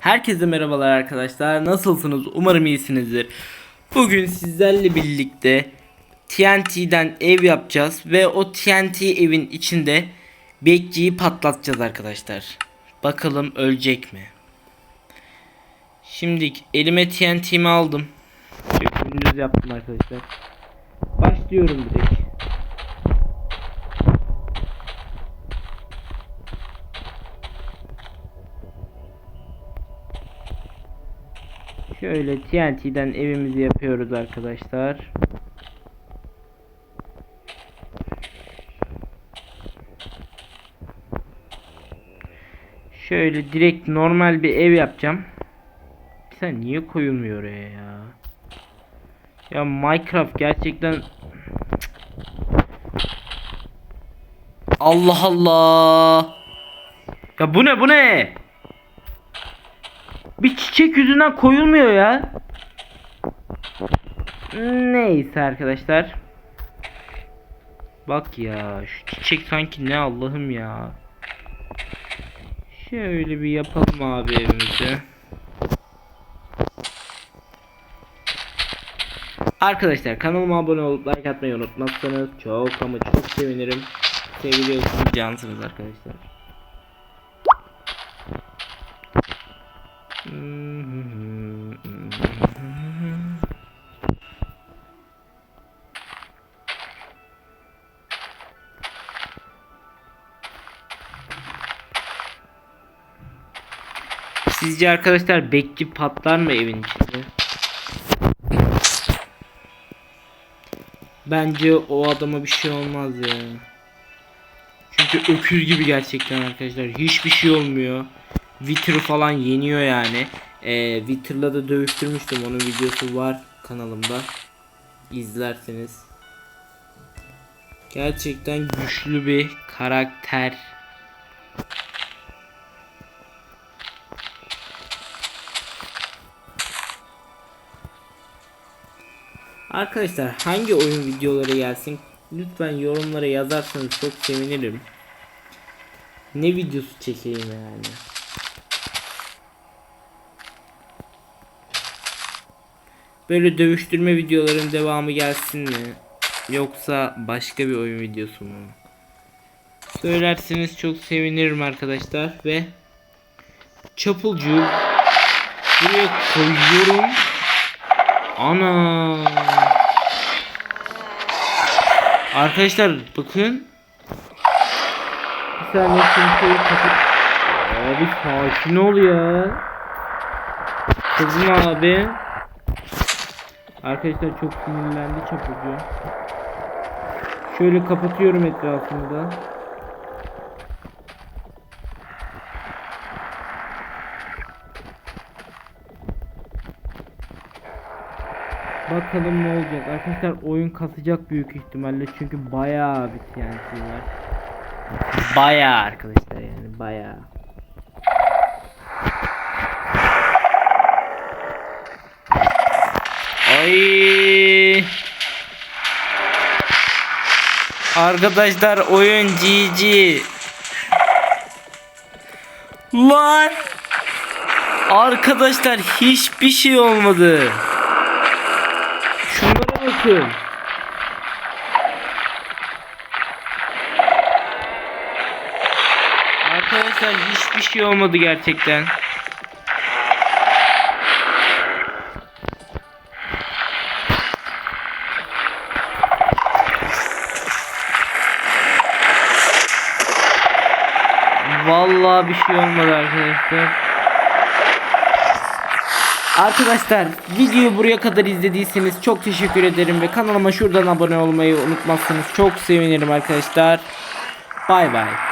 Herkese merhabalar arkadaşlar. Nasılsınız? Umarım iyisinizdir. Bugün sizlerle birlikte TNT'den ev yapacağız ve o TNT evin içinde bekçiyi patlatacağız arkadaşlar. Bakalım ölecek mi? Şimdi elime TNT'mi aldım. Gündüz yaptım arkadaşlar. Başlıyorum direkt. Şöyle TNT'den evimizi yapıyoruz arkadaşlar. Şöyle direkt normal bir ev yapacağım. Sen niye koyulmuyor oraya ya? Ya Minecraft gerçekten Allah Allah. Ya bu ne bu ne? Bir çiçek yüzünden koyulmuyor ya. Neyse arkadaşlar. Bak ya şu çiçek sanki ne Allah'ım ya. Şöyle bir yapalım abi evimizi. Arkadaşlar kanalıma abone olup like atmayı unutmazsanız çok ama çok sevinirim. Seviliyorsunuz cansınız arkadaşlar. Sizce arkadaşlar bekçi patlar mı evin içinde? Bence o adama bir şey olmaz ya. Çünkü öküz gibi gerçekten arkadaşlar. Hiçbir şey olmuyor. Wither falan yeniyor yani. Ee, Wither'la da dövüştürmüştüm. Onun videosu var kanalımda. İzlerseniz. Gerçekten güçlü bir karakter. Arkadaşlar hangi oyun videoları gelsin lütfen yorumlara yazarsanız çok sevinirim. Ne videosu çekeyim yani. Böyle dövüştürme videoların devamı gelsin mi? Yoksa başka bir oyun videosu mu? Söylerseniz çok sevinirim arkadaşlar ve çapulcuğu buraya koyuyorum. Ana. Arkadaşlar bakın. Bir saniye şimdi kapat. Abi sakin ol ya. Kızım abi. Arkadaşlar çok sinirlendi çapulcu. Şöyle kapatıyorum etrafını da. Bakalım ne olacak. Arkadaşlar oyun kasacak büyük ihtimalle çünkü bayağı bir TNT var. Bayağı arkadaşlar yani bayağı. Ay. Arkadaşlar oyun GG. Lan. Arkadaşlar hiçbir şey olmadı. Bakın. Arkadaşlar hiçbir şey olmadı gerçekten. Vallahi bir şey olmadı arkadaşlar. Arkadaşlar videoyu buraya kadar izlediyseniz çok teşekkür ederim ve kanalıma şuradan abone olmayı unutmazsanız çok sevinirim arkadaşlar. Bay bay.